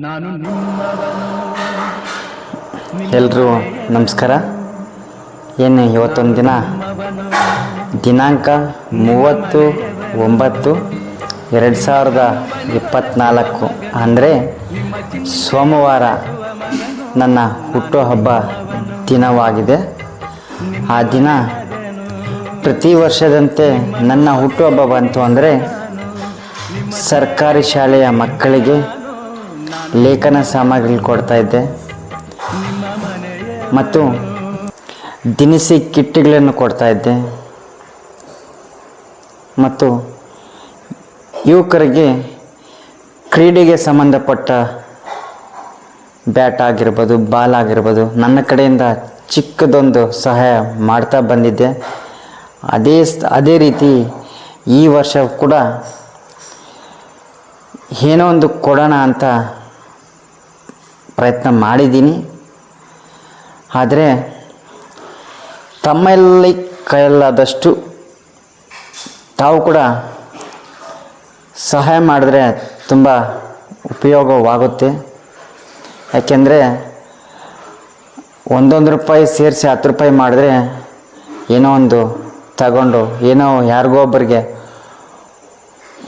ನಾನು ಎಲ್ರಿಗೂ ನಮಸ್ಕಾರ. ಏನು ಇವತ್ತೊಂದು ದಿನ? ದಿನಾಂಕ ಮೂವತ್ತು ಒಂಬತ್ತು ಎರಡು ಸಾವಿರದ ಇಪ್ಪತ್ತ್ನಾಲ್ಕು ಅಂದರೆ ಸೋಮವಾರ ನನ್ನ ಹುಟ್ಟುಹಬ್ಬ ದಿನವಾಗಿದೆ. ಆ ದಿನ ಪ್ರತಿ ವರ್ಷದಂತೆ ನನ್ನ ಹುಟ್ಟುಹಬ್ಬ ಬಂತು ಅಂದರೆ ಸರ್ಕಾರಿ ಶಾಲೆಯ ಮಕ್ಕಳಿಗೆ ಲೇಖನ ಸಾಮಗ್ರಿ ಕೊಡ್ತಾ ಇದ್ದೆ. ಮತ್ತು ದಿನಸಿ ಕಿಟ್ಗಳನ್ನು ಕೊಡ್ತಾ ಇದ್ದೆ. ಮತ್ತು ಯುವಕರಿಗೆ ಕ್ರೀಡೆಗೆ ಸಂಬಂಧಪಟ್ಟ ಬ್ಯಾಟ್ ಆಗಿರ್ಬೋದು, ಬಾಲ್ ಆಗಿರ್ಬೋದು, ನನ್ನ ಕಡೆಯಿಂದ ಚಿಕ್ಕದೊಂದು ಸಹಾಯ ಮಾಡ್ತಾ ಬಂದಿದ್ದೆ. ಅದೇ ಅದೇ ರೀತಿ ಈ ವರ್ಷ ಕೂಡ ಏನೋ ಒಂದು ಕೊಡೋಣ ಅಂತ ಪ್ರಯತ್ನ ಮಾಡಿದ್ದೀನಿ. ಆದರೆ ತಮ್ಮಲ್ಲಿ ಕೈಯಲ್ಲಾದಷ್ಟು ತಾವು ಕೂಡ ಸಹಾಯ ಮಾಡಿದ್ರೆ ತುಂಬ ಉಪಯೋಗವಾಗುತ್ತೆ. ಯಾಕೆಂದರೆ ಒಂದೊಂದು ರೂಪಾಯಿ ಸೇರಿಸಿ ಹತ್ತು ರೂಪಾಯಿ ಮಾಡಿದ್ರೆ ಏನೋ ಒಂದು ತಗೊಂಡು, ಏನೋ ಯಾರಿಗೋ ಒಬ್ಬರಿಗೆ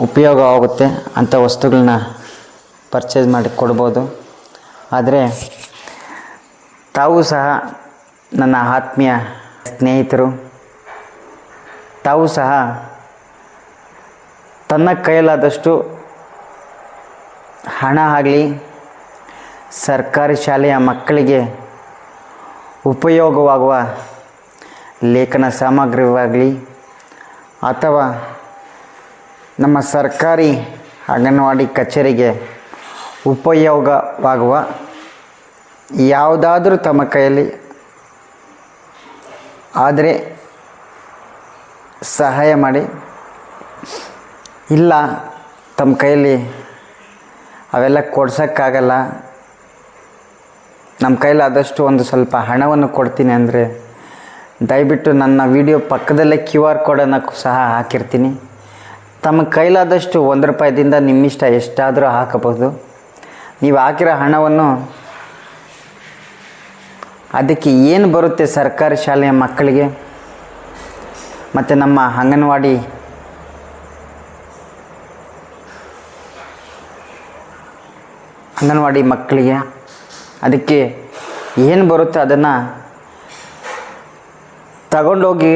ಉಪಯೋಗವಾಗುತ್ತೆ ಅಂಥ ವಸ್ತುಗಳನ್ನ ಪರ್ಚೇಸ್ ಮಾಡಿ ಕೊಡ್ಬೋದು. ಆದರೆ ತಾವು ಸಹ ನನ್ನ ಆತ್ಮೀಯ ಸ್ನೇಹಿತರು, ತಾವು ಸಹ ತನ್ನ ಕೈಯಲ್ಲಾದಷ್ಟು ಹಣ ಆಗಲಿ, ಸರ್ಕಾರಿ ಶಾಲೆಯ ಮಕ್ಕಳಿಗೆ ಉಪಯೋಗವಾಗುವ ಲೇಖನ ಸಾಮಗ್ರಿವಾಗಲಿ ಅಥವಾ ನಮ್ಮ ಸರ್ಕಾರಿ ಅಂಗನವಾಡಿ ಕಚೇರಿಗೆ ಉಪಯೋಗವಾಗುವ ಯಾವುದಾದರೂ ತಮ್ಮ ಕೈಯಲ್ಲಿ. ಆದರೆ ಸಹಾಯ ಮಾಡಿ. ಇಲ್ಲ, ತಮ್ಮ ಕೈಯಲ್ಲಿ ಅವೆಲ್ಲ ಕೊಡ್ಸೋಕ್ಕಾಗಲ್ಲ. ನಮ್ಮ ಕೈಯಲ್ಲಿ ಆದಷ್ಟು ಒಂದು ಸ್ವಲ್ಪ ಹಣವನ್ನು ಕೊಡ್ತೀನಿ ಅಂದರೆ ದಯವಿಟ್ಟು ನನ್ನ ವಿಡಿಯೋ ಪಕ್ಕದಲ್ಲೇ ಕ್ಯೂ ಆರ್ ಕೋಡನ್ನು ಸಹ ಹಾಕಿರ್ತೀನಿ. ತಮ್ಮ ಕೈಲಾದಷ್ಟು ಒಂದು ರೂಪಾಯಿದಿಂದ ನಿಮ್ಮಿಷ್ಟ ಎಷ್ಟಾದರೂ ಹಾಕಬಹುದು. ನೀವು ಹಾಕಿರೋ ಹಣವನ್ನು ಅದಕ್ಕೆ ಏನು ಬರುತ್ತೆ ಸರ್ಕಾರಿ ಶಾಲೆಯ ಮಕ್ಕಳಿಗೆ? ಮತ್ತು ನಮ್ಮ ಅಂಗನವಾಡಿ ಅಂಗನವಾಡಿ ಮಕ್ಕಳಿಗೆ ಅದಕ್ಕೆ ಏನು ಬರುತ್ತೆ ಅದನ್ನು ತಗೊಂಡೋಗಿ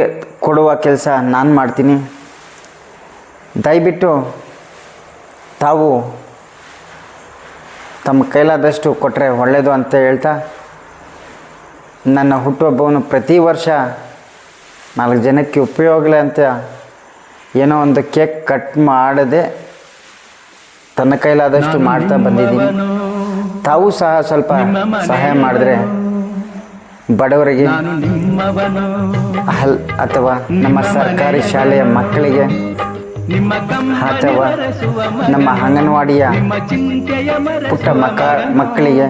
ಕೊಡುವ ಕೆಲಸ ನಾನು ಮಾಡ್ತೀನಿ. ದಯವಿಟ್ಟು ತಾವು ತಮ್ಮ ಕೈಲಾದಷ್ಟು ಕೊಟ್ಟರೆ ಒಳ್ಳೆಯದು ಅಂತ ಹೇಳ್ತಾ ನನ್ನ ಹುಟ್ಟುಹಬ್ಬವನ್ನು ಪ್ರತಿ ವರ್ಷ ನಾಲ್ಕು ಜನಕ್ಕೆ ಉಪಯೋಗಲೇ ಅಂತ ಏನೋ ಒಂದು ಕೇಕ್ ಕಟ್ ಮಾಡದೆ ತನ್ನ ಕೈಲಾದಷ್ಟು ಮಾಡ್ತಾ ಬಂದಿದ್ದೀನಿ. ತಾವು ಸಹ ಸ್ವಲ್ಪ ಸಹಾಯ ಮಾಡಿದ್ರೆ ಬಡವರಿಗೆ ಹಲ್ ಅಥವಾ ನಮ್ಮ ಸರ್ಕಾರಿ ಶಾಲೆಯ ಮಕ್ಕಳಿಗೆ ಅಥವಾ ನಮ್ಮ ಅಂಗನವಾಡಿಯ ಪುಟ್ಟ ಮಕ್ಕ ಮಕ್ಕಳಿಗೆ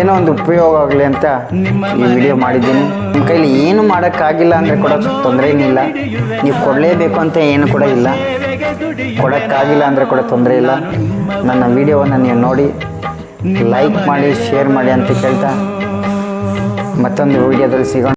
ಏನೋ ಒಂದು ಉಪಯೋಗ ಆಗಲಿ ಅಂತ ಈ ವಿಡಿಯೋ ಮಾಡಿದ್ದೀನಿ. ನಿಮ್ಮ ಕೈಲಿ ಏನು ಮಾಡೋಕ್ಕಾಗಿಲ್ಲ ಅಂದರೆ ಕೂಡ ತೊಂದರೆ ಏನಿಲ್ಲ ನೀವು ಕೊಡಲೇಬೇಕು ಅಂತ ಏನು ಕೂಡ ಇಲ್ಲ. ಕೊಡೋಕ್ಕಾಗಿಲ್ಲ ಅಂದರೆ ಕೂಡ ತೊಂದರೆ ಇಲ್ಲ. ನನ್ನ ವಿಡಿಯೋವನ್ನು ನೀವು ನೋಡಿ ಲೈಕ್ ಮಾಡಿ ಶೇರ್ ಮಾಡಿ ಅಂತ ಕೇಳ್ತಾ ಮತ್ತೊಂದು ವಿಡಿಯೋದಲ್ಲಿ ಸಿಗೋಣ.